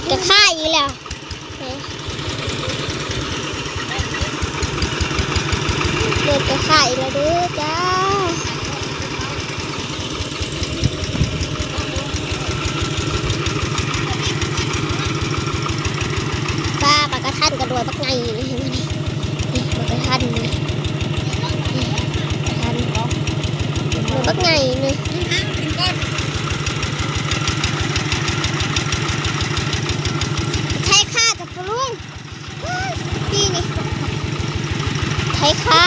ดกับข้าอีกแล้วโดดกับข้าอีกแล้วด้อจ้าป้าปากกระทันกระโดดปักไงนี่นี่ปากกระทันนี่นี่ปากกระทันปักไงนี่ใช้ค่ากับปลุงพี่นี่ใช้ ค่า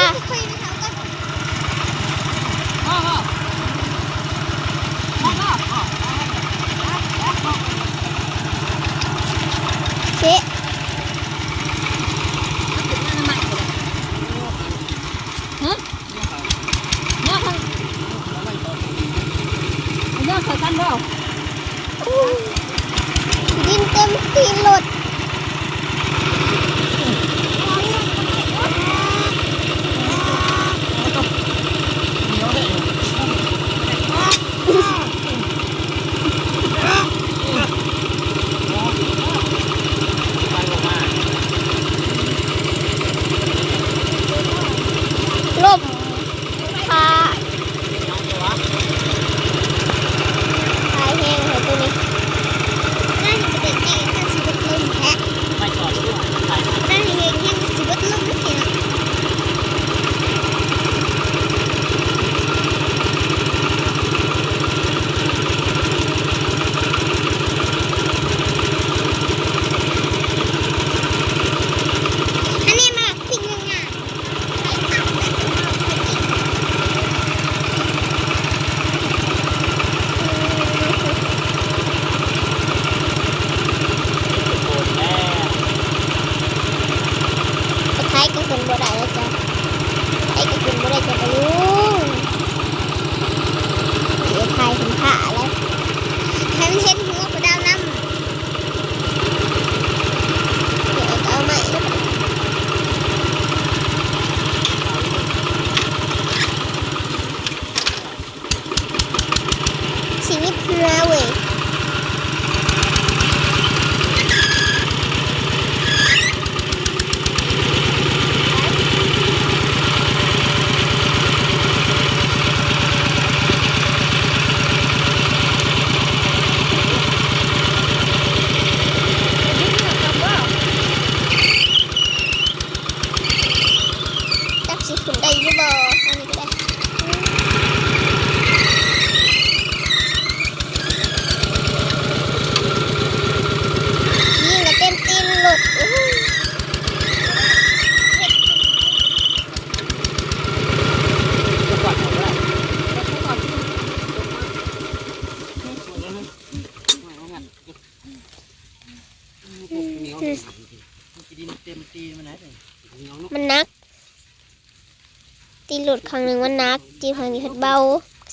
ตีนหลุดครั้งหนึ่งมันนักตีนครั้งนี้เฮ็ดเบา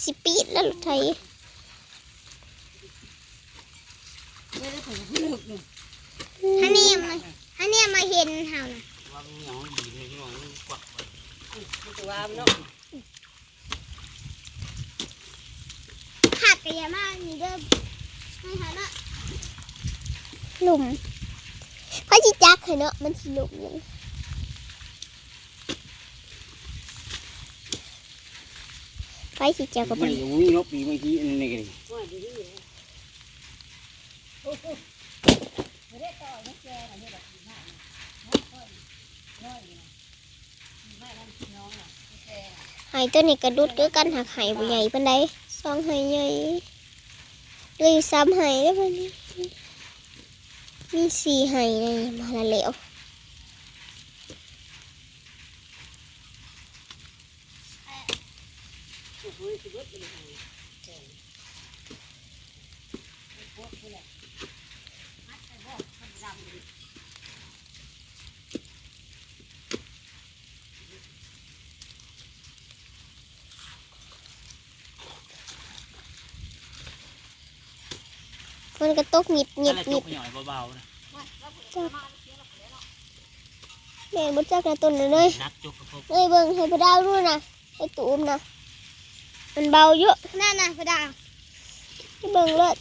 สิปีดแล้วรถไทยฮันนี่มาฮันนี่มาเห็นเฮานะว่ามันเหนียวดีเลยที่ว่ามันกวักขาดกระยามานี่เด้อให้หานะหลุมพระจิจักให้เนาะมันสิหลุมหยัง ไฟสิจักกับมัมันนอยู่นี่ลบปีเมื่อกี้นี่กันไหตัวนี้กระดุดคือกันหักไหบ่ใหญ่ปานใดสองไหใหญ่เลยสามไหแล้วบัดนี้มีสี่ไหเลยมาละแล้ว มันก็ตกหยิบหยิบแล้วหจุยิกบหน่อยเบาๆนะแม่งบ่จักนะต้นเลยนักจุกเขาเอ้ยเบิ่งให้พระดาวดูนะให้ตูมนะ มันเบาเยอะนั่นน่ะพระดาที่เบิ่งเลิศ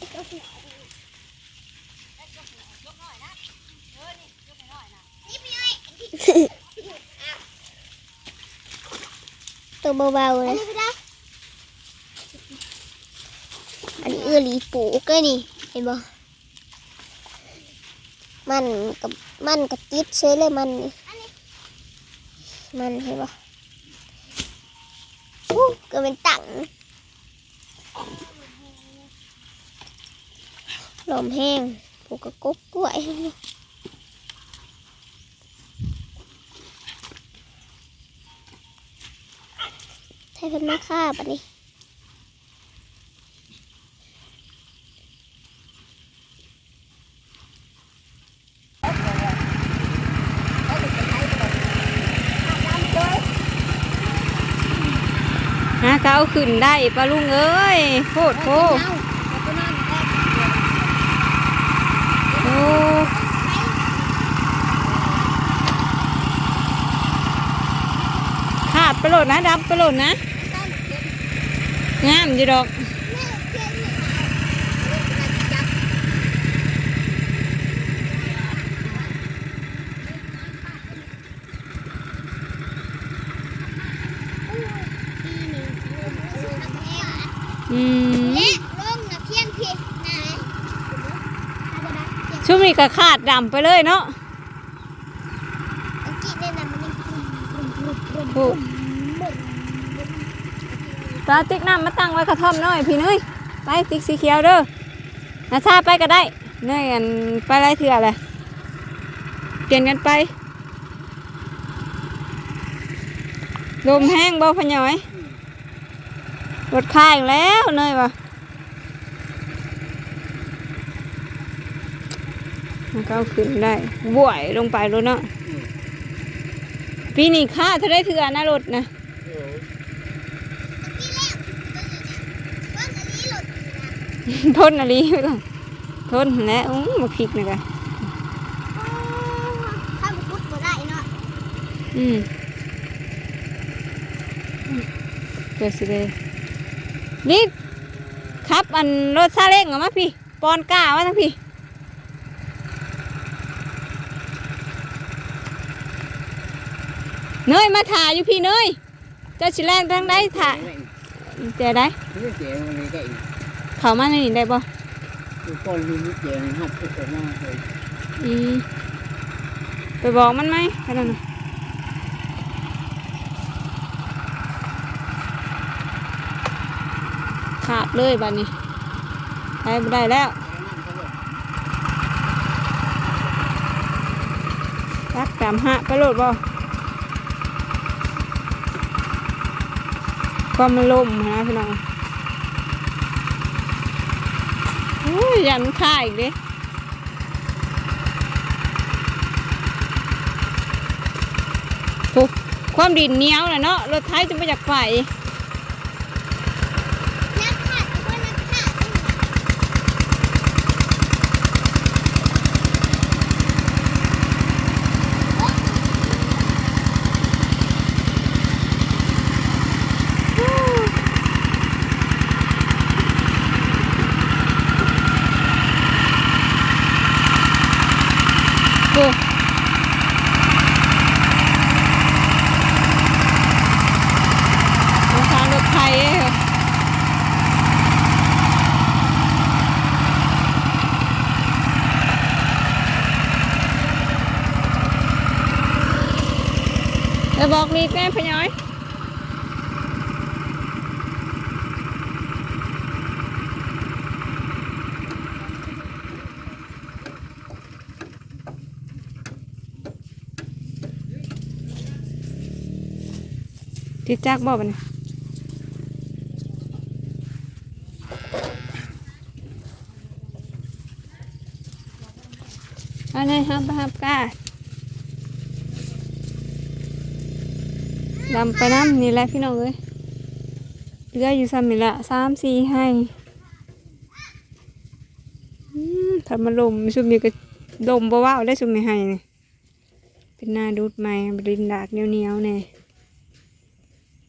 ตัวเบาๆเลยอันนี้เอื้อหลีปูก็นี่เห็นบ่มันกับมันกับติดเชยเลยมันนี่มันเห็นบ่ ก็เป็นตังลมแห้งปลูกกระกกกล้วยใช้เพิ่นมาฆ่าปะนี่ ฮะก็เอาขึ้นได้ปลาลุงเอ้ยโคตรโคตรโอ้ขาดไปโหลดนะดำไปโหลดนะงามอยู่ดอก อืม และลงนะเพียงเพียงนาย ช่วงนี้ ก็ขาดดำไปเลยเนาะอังกฤษเนี่ยนะมันยังกลุ่มกลุ่มกลุ่มถูกตาติ๊กน้ำมาตั้งไว้กระท่อมหน่อยพี่เนยไปติ๊กสีเขียวเด้อนาชาไปก็ได้เนยอันไปไรเถื่อเลยเปลี่ยนกันไปลมแห้งบ่พะย้อยรถค่ายแล้วเนยวะมัน ก็เอาขึ้นได้บวยลงไปรถเนาะปีนี้ค่าเท่าได้เถื่อนะรถนะเออว่าอันนี้หลุดทนอะไรไปก่อนทนแล้วอู้มาพริกนะกะถ้ามันพุดบ่ได้เนาะอืมเกิดสิเลยนี่ครับอันรถซาเล้งออมาพี่ ปอนก้ามาทั้งพี่ เนยมาถ่ายอยู่พี่เนยเจ้าชิแลนทางใดถ่ายเจอได้นี่เจ๋งมันเลยก็อีกเขามาในนี่ได้บ่ดูก้อนลิ้นนี่เจ๋งหัดไปออกมาเลยอืมไปบอกมันไหมแค่นั้นน่ะขาดเลยบัดนี้ไปบ่ได้แล้วรักตามหะไปโลดบ่ ก็มันล่มนะพี่น้องโอ้ยยันค่าอีกเด้โอ้ความดินเหนียวนะเนาะรถไถจะไม่อยากไป นักขาดก็นักขาด โอ้สงสารรถไถเอ้ยแล้วบอกนี่แม่พะย้อย ติดจักบอกมันอันนี้ครับครับกาดำไปน้ำนี่แหละพี่น้องเอ้ยเหลืออยู่ซ้ำนี่ละสามสี่ให้อืมถ้ามาลมชุมนี้ก็ลมบ่ว่าวได้ชุมนี้ให้นี่เป็นหน้าดูดไม้บรินดากเหนียวๆเนี่ย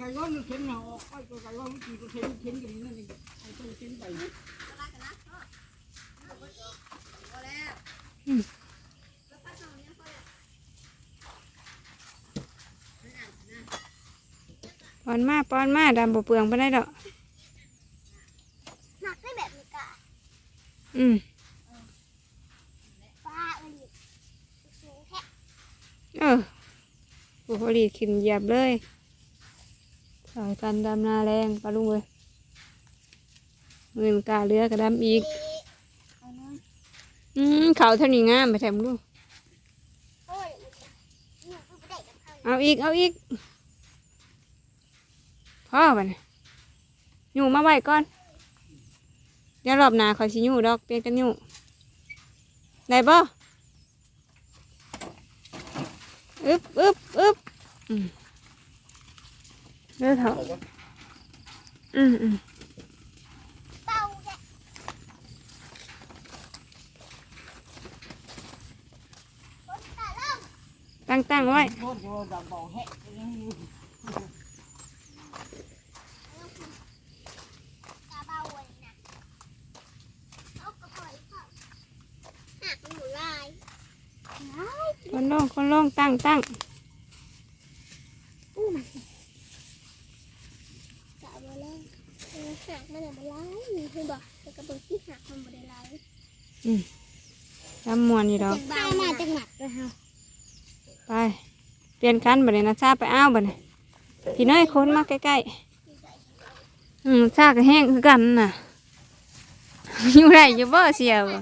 ไกลๆว่ามันเข็นเอาออกไปไกลๆว่ามันขี่ก็เข็นเข็นกันนั่นเองเอาตัวเข็นไปปอนมาปอนมาดำบ่เปลืองไปได้ดอกหนักได้แบบนี้กะอืมป้าเอ้ยสูงแค่เออผู้ผลิตขึ้นเหยียบเลย สายกันดำนาแรงปลาลุงเลยเงินกาเรือกระดำอีก อืมเขาเท่านี้งามไปแถมลูกเพิ่งไปได้กับเอาอีก เอาอีก พ่อบัดนอยู่มาไว้ก่อน เดี๋ยวรอบหน้าเขาสิอยู่ดอกเปลี่ยนกันอยู่ได้บ่อึบอึบอึบอืม เดี๋ยวเถอะอืมอืมเต้าแกคนตาเริ่มตั้งตั้งไว้โคตรโดนดับเบาแฮะตาเบาเลยนะเอากระปล่อยเขาหนักมันหมุนลายลายคนลงคนลงตั้งตั้ง อู้มันกะบ่เลยเออหักมันอะบ่ลายเพิ่นบอกแต่ก ระเบื้องที่หักมันบ่ได้ลายจำมวนอยู่ดอกเบามาจังหนักเลยค่ะไปเปลี่ยนกันบัดนี้นะชาไปอ้าวบัดนี้พี่น้อยคนมาใกล้ๆอืมชาก็แห้งคือกันน่ะอยู่ไรอยู่บ่เสียวบ่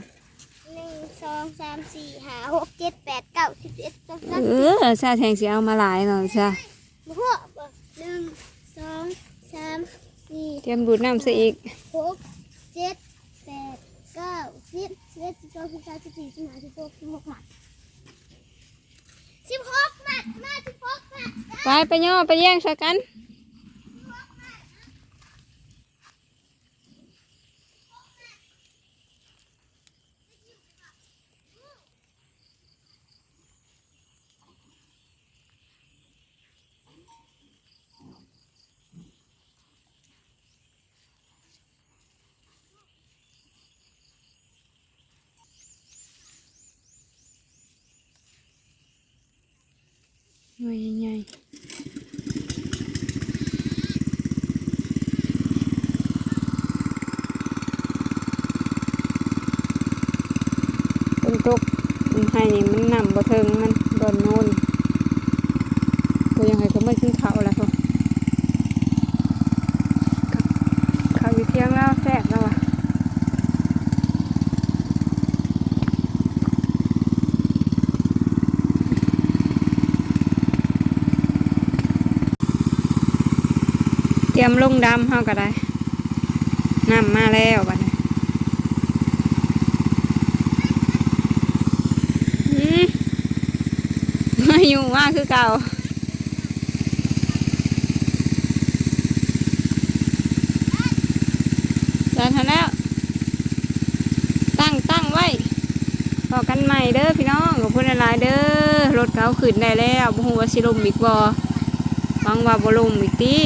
หนึ่งสองสามสี่ห้าหกเจ็ดแปดเก้าสิบสิบเอ็ดสิบสองเออชาแทงสิเอามาหลายหน่อยชาหัวหนึ่งสองสามสี่เตรียมดูดน้ำซะอีกหกเจ็ดแปดเก้าสิบสิบ เอ็ดสิบสองสิบสามสิบสี่สิบห้าสิบหกสิบหกหมัดสิบหกหมัดมาสิบหกหมัดไปไปย่อไปแย่งใส่กัน หน่วยใหญ่ฝนตกมันให้นี่มันนำบ่เทิงมันบอนโน่นก็ยังไงก็ไม่ขึ้นเขาแล้วพอเขาอยู่เที่ยงแล้วแทรกแล้วอะเต รียมลงดำเฮาก็ได้น้ำมาแล้วบัดนี้มาอยู่มาคือเก่าได้ทันแล้ว ตั้งตั้งไว้พอกันใหม่เด้อพี่น้องขอบคุณหลายเด้อรถเขาขึ้นได้แล้วบ่ฮู้ว่าสิลมอีกบ่หวังว่าบ่ลมอีกติ